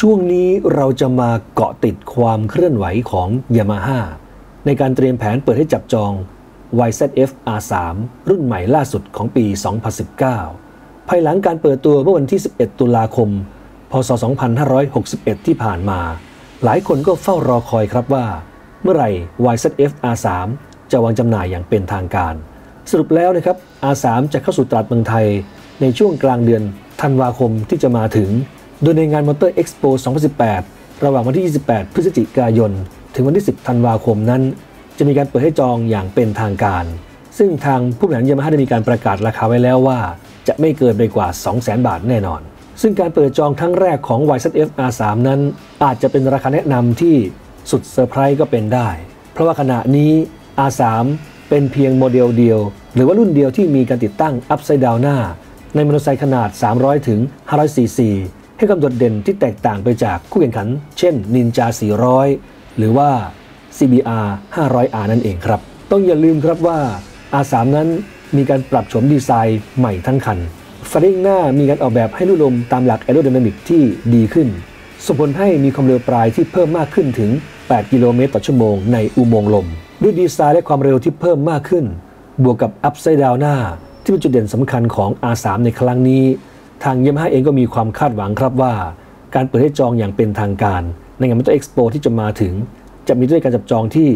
ช่วงนี้เราจะมาเกาะติดความเคลื่อนไหวของ Yamaha ในการเตรียมแผนเปิดให้จับจอง YZF R3 รุ่นใหม่ล่าสุดของปี 2019 ภายหลังการเปิดตัวเมื่อวันที่ 11 ตุลาคม พศ 2561 ที่ผ่านมา หลายคนก็เฝ้ารอคอยครับว่า เมื่อไหร่ YZF R3 จะวางจำหน่ายอย่างเป็นทางการ สรุปแล้วนะครับ R3 จะเข้าสู่ตลาดเมืองไทย ในช่วงกลางเดือนธันวาคมที่จะมาถึง โดยในงานมอเตอร์เอ็กซ์โป2018 ระหว่างวันที่ 28 พฤศจิกายน ถึงวันที่ 10 ธันวาคมนั้น จะมีการเปิดให้จองอย่างเป็นทางการ ซึ่งทางผู้บริหารยามาฮ่าได้มีการประกาศราคาไว้แล้วว่า จะไม่เกินไปกว่า 200,000 บาทแน่นอน ซึ่งการเปิดจองครั้งแรกของ YZF R3 นั้น อาจจะเป็นราคาแนะนำที่สุดเซอร์ไพรส์ก็เป็นได้ เพราะว่าขณะนี้ R3 เป็นเพียงโมเดลเดียว หรือว่ารุ่นเดียวที่มีการติดตั้ง Upside Down หน้า ในมอเตอร์ไซค์ขนาด 300 ถึง 500ซีซี ให้ความโดดเด่นที่แตกต่างไปจากคู่แข่งขัน เช่น Ninja 400 หรือว่า CBR 500R นั่นเองครับ ต้องอย่าลืมครับว่า R3 นั้นมีการปรับโฉมดีไซน์ใหม่ทั้งคันฟาริงหน้ามีการออกแบบให้ลูกลมตามหลักแอโร d y นามิกที่ดีขึ้น ส่งผลให้มีความเร็วปลายที่เพิ่มมากขึ้นถึง 8 กิโลเมตรต่อชั่วโมงในอุโมงค์ลม ด้วยดีไซน์และความเร็วที่เพิ่มมากขึ้น บวกกับ Upside Down หน้า ที่เป็นจุดเด่นสำคัญของ R3 ในครั้งนี้ ทางย a ม a h a เองก็มีความคาดหวังครับว่า การเปิดให้จองอย่างเป็นทางการ ในงานมอเตอร์เอ็กซ์โปที่จะมาถึง จะมีด้วยการจับจองที่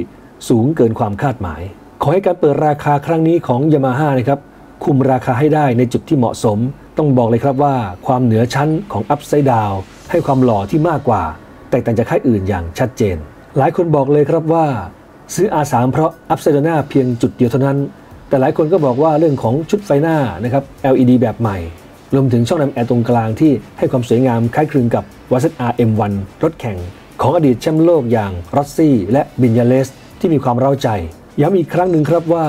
สูงเกินความคาดหมาย ขอให้การเปิดราคาครั้งนี้ของย a ม a h a นะครับคุมราคาให้ได้ในจุดที่เหมาะสม ต้องบอกเลยครับว่า ความเหนือชั้นของ Upside Down ให้ความหล่อที่มากกว่า แตกต่างจากค่ายอื่นอย่างชัดเจน หลายคนบอกเลยครับว่า ซื้อ R3 เพราะ Upside Down หน้าเพียงจุดเดียวเท่านั้น แต่หลายคนก็บอกว่าเรื่องของชุดไฟหน้านะครับ LED แบบใหม่ รวมถึงช่องนำแอร์ตรงกลางที่ให้ความสวยงามคล้ายคลึงกับ w a z r M1 รถแข่ง ของอดีตแชมป์โลกอย่างรอสซี่ และบินยาเลส ที่มีความเร้าใจ ย้ำอีกครั้งหนึ่งครับว่า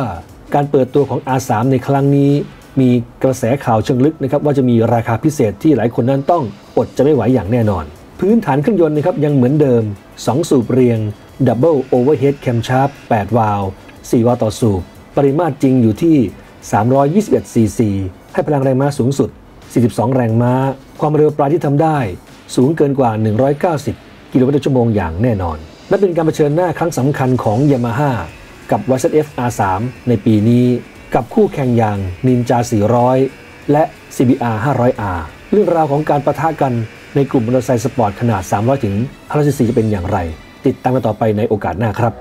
การเปิดตัวของ R3 ในครั้งนี้ มีกระแสข่าวเชิงลึกนะครับว่าจะมีราคาพิเศษที่หลายคนนั้นต้องอดจะไม่ไหวอย่างแน่นอน พื้นฐานเครื่องยนต์นะครับยังเหมือนเดิม 2 สูบเรียง Double Overhead Camshaft 8 วาล์ว4วาล์วต่อสูบ ปริมาตรจริงอยู่ที่ 321ซีซีให้พลังแรงม้าสูงสุด 42 แรงม้า ความเร็วปลายที่ทำได้ สูงเกินกว่า 190 กิโลเมตรต่อชั่วโมงอย่างแน่นอน และเป็นการเผชิญหน้าครั้งสำคัญของ Yamaha กับ YZF R3 ในปีนี้ กับคู่แข่งอย่าง Ninja 400 และ CBR 500R เรื่องราวของการประทะกันในกลุ่มมอเตอร์ไซค์สปอร์ตขนาด 300 ถึง500จะเป็นอย่างไร ติดตามกันต่อไปในโอกาสหน้าครับ